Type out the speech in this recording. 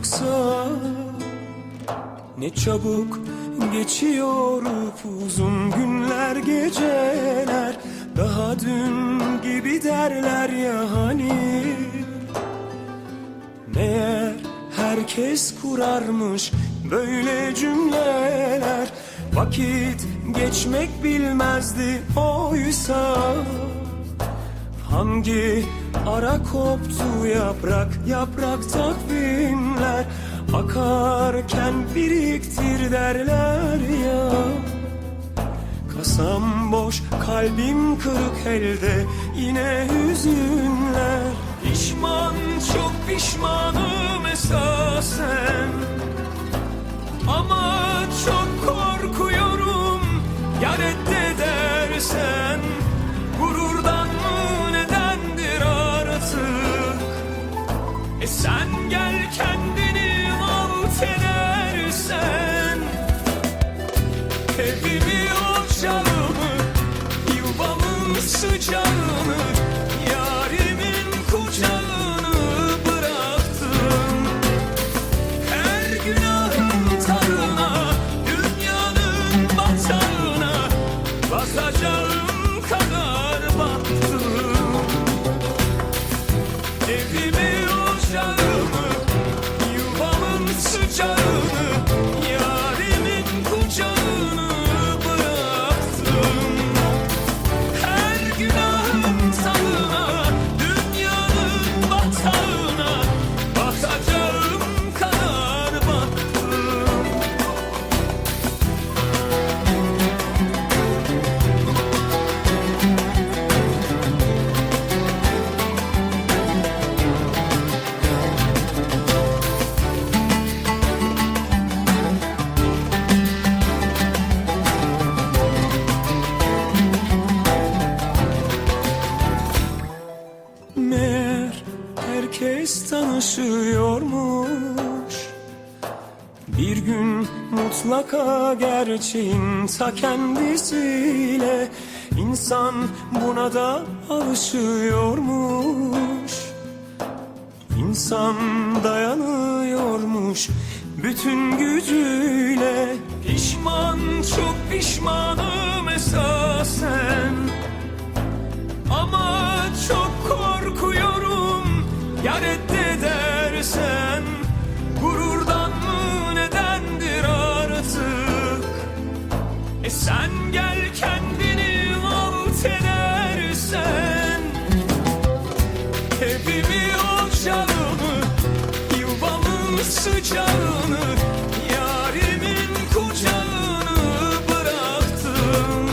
yoksa Ne çabuk geçiyor uzun günler geceler. Daha dün gibi derler ya hani Meğer herkes kurarmış böyle cümleler. Vakit geçmek bilmezdi oysa Hangi ara koptu yaprak yaprak takvimler? Akarken biriktir derler ya. Kasam boş kalbim kırık elde yine hüzünler. Pişman çok pişmanım esasen. Ama çok korkuyorum ya reddedersen sıcağını Yarimin kucağını bıraktım her günahın tadına, dünyanın batağına basacağım kadar battım. Evimi ocağımı, yuvamın sıcağını, herkes tanışıyormuş. Bir gün mutlaka gerçeğin ta kendisiyle insan buna da alışıyormuş. İnsan dayanıyormuş bütün gücüyle. Pişman çok pişmanım esasen korkuyorum ya reddedersen Gururdan mı nedendir artık? E sen gel kendini alt edersen Evimi ocağımı Yuvamın sıcağı